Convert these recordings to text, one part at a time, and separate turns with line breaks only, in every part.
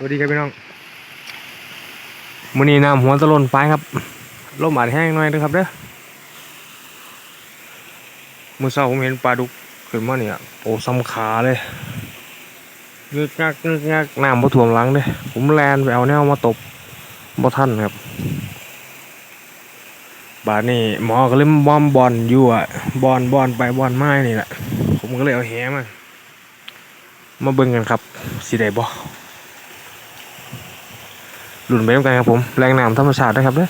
สวัสดีครับพี่น้องมือนี้น้ำหัวตะลนไปครับลมอาจแห้งหน่อยเด้อครับเด้อมือเช้าผมเห็นปลาดุกขึ้นมาเนี่ยโอ้ซ้ำขาเลยงึกงักงึกงักน้ำบ่ท่วมหลังเด้ผมแลนไปเอาแนวมาตบบ่ทันครับ บาดนี้หมอก็เลยบอมบอลอยู่อะบอลบอลไปบอลไม้นี่แหละผมก็เลยเอาแหมามาเบิ่งกันครับสิได้บ่ หลุนไปต้องกันครับผมแรงน้ำธรรมชาตินะครับเด้อ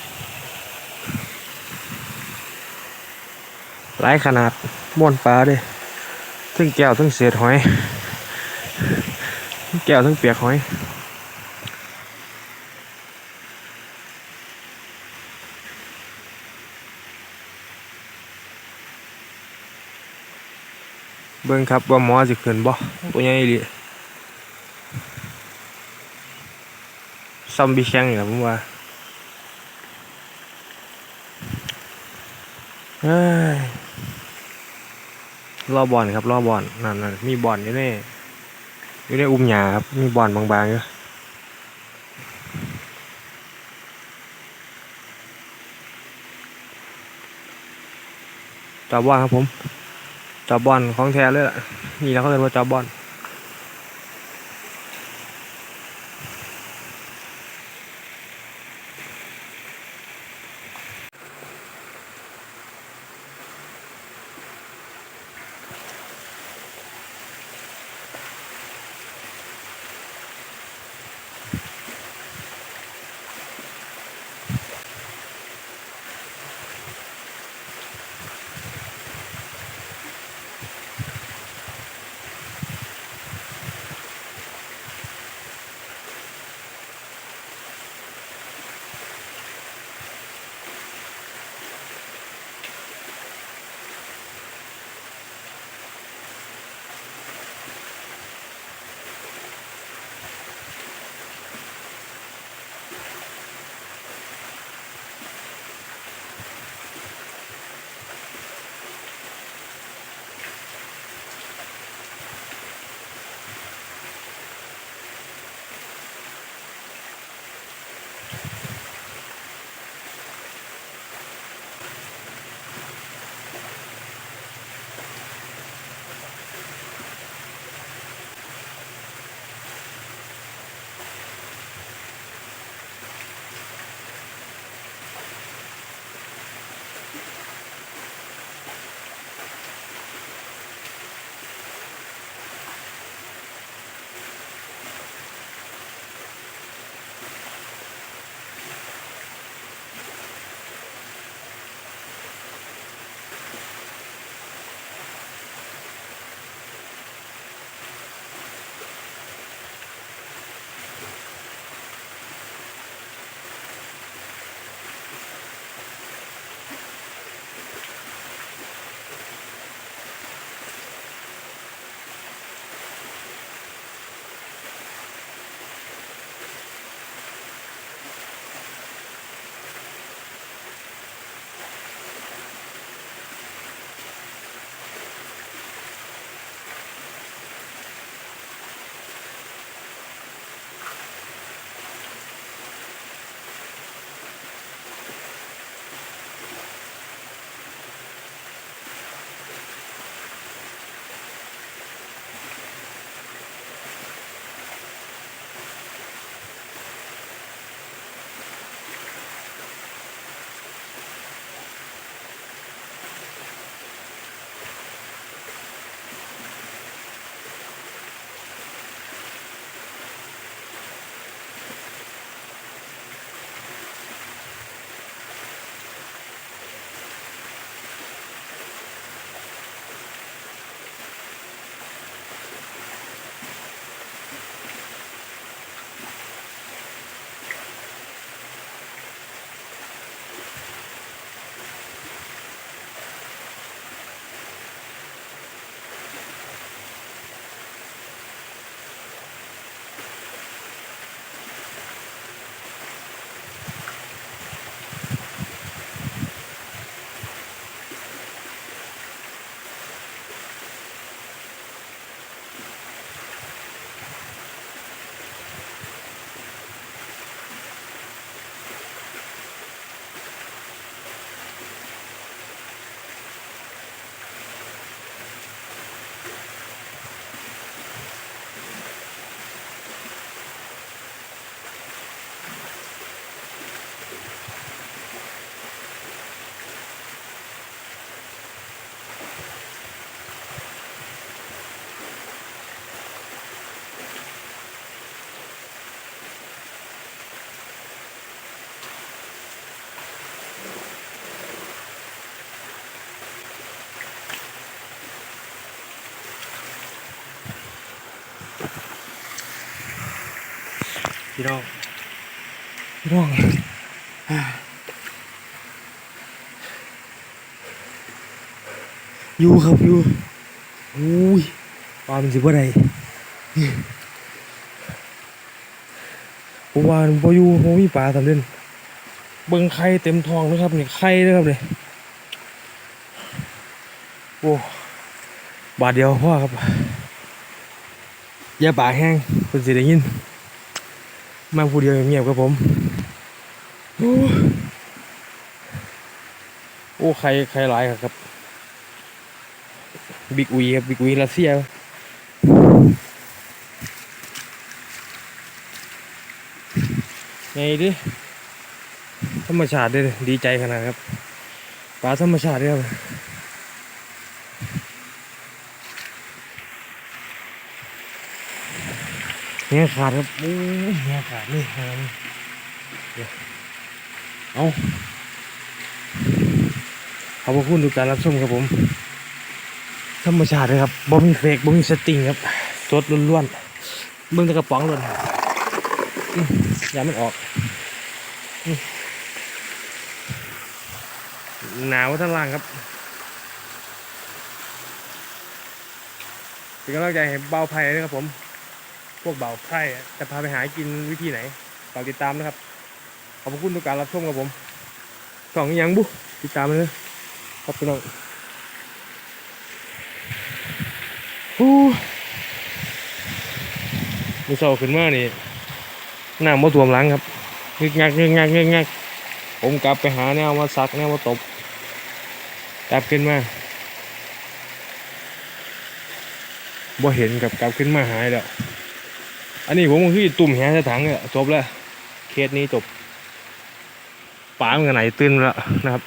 หลายขนาดบ้วนปลาเด้ทั้งแก้วทั้งเศษหอยทั้งแก้วทั้งเปียกหอยเบิ่งครับว่าหมอสิขึ้นบ่ตัวใหญ่อี ซัมบี้แข้งนี่ล่ะผมว่าเอ้ยรอบอลครับรอบอลนั่นนั่นมีบอลอยู่ในอยู่ในอุ้มหญ้าครับมีบอลบางๆอยู่จับบอลครับผมจับบอลของแท้เลยล่ะนี่แล้วเขาเรียกว่าจับบอล พี่น้องพี่น้องอยู่ครับอยู่อุ้ยปลามันสิบ่ได้ผมว่ามันบ่อยู่บ่มีปลาทำเล่นเบิ่งไข่เต็มท้องเลยครับนี่ไข่เลยครับนี่โอ้บาทเดียวพ่อครับอย่าปากแห้งเพิ่นสิได้ยิน มาผู้เดียวเงียบครับผมโอ้โอ้ใครใครหลายครับบิ๊กอุยครับบิ๊กอุยรัสเซียไงดิธรรมชาติเด้อดีใจขนาดครับปลาธรรมชาติเด้อครับ เนี่ยขาดครับโอ้ยเนี่ยขาดนี่หางเดี๋ยวเอาขอบคุณทุกการรับชมครับผม ธรรมชาติเลยครับบ่มีเฟกบ่มีสติงครับสดล้วนๆเบิ่งต่กระป๋องล้วนอย่ามันออกหนาวทั้งล่างครับเป็นกำลังใจให้เบาไผ่ด้วยครับผม พวกเบาไผ่จะพาไปหากินวิธีไหนฝากติดตามนะครับ ขอบพระคุณทุกการรับชมครับผมสองยังบุติดตามเลยครับพี่น้องฮู้มือเศร้าขึ้นมานี่น้ำมาท่วมหลังครับงึกงักงึกงักงึกงักผมกลับไปหาแนวมาซักแนวมาตบกลับขึ้นมาบ่เห็นกับกลับขึ้นมาหายแล้ว อันนี้ผมคือตุ่มแหใส่ถังเนี่ยจบแล้ว เคสนี้จบป๋ามันก็ไหนตื้นแล้วนะครับ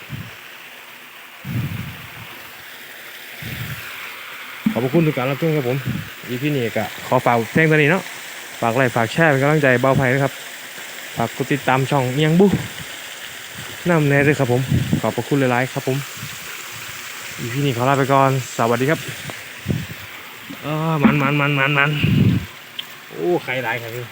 ขอบพระคุณทุกการรับชมครับผมอีพี่นี้ก็ขอฝากเพลงตัวนี้เนาะฝากไลค์ฝากแชร์เป็นกำลังใจเบาไผ่นะครับ ฝากกดติดตามช่องเอียงบุ๊น้ำแน่ด้วยครับผม ขอบพระคุณหลายๆครับผมอีพี่นี้ขอลาไปก่อน สวัสดีครับ เออมันมันมันมันมัน โอ้ใครหลายครับพี่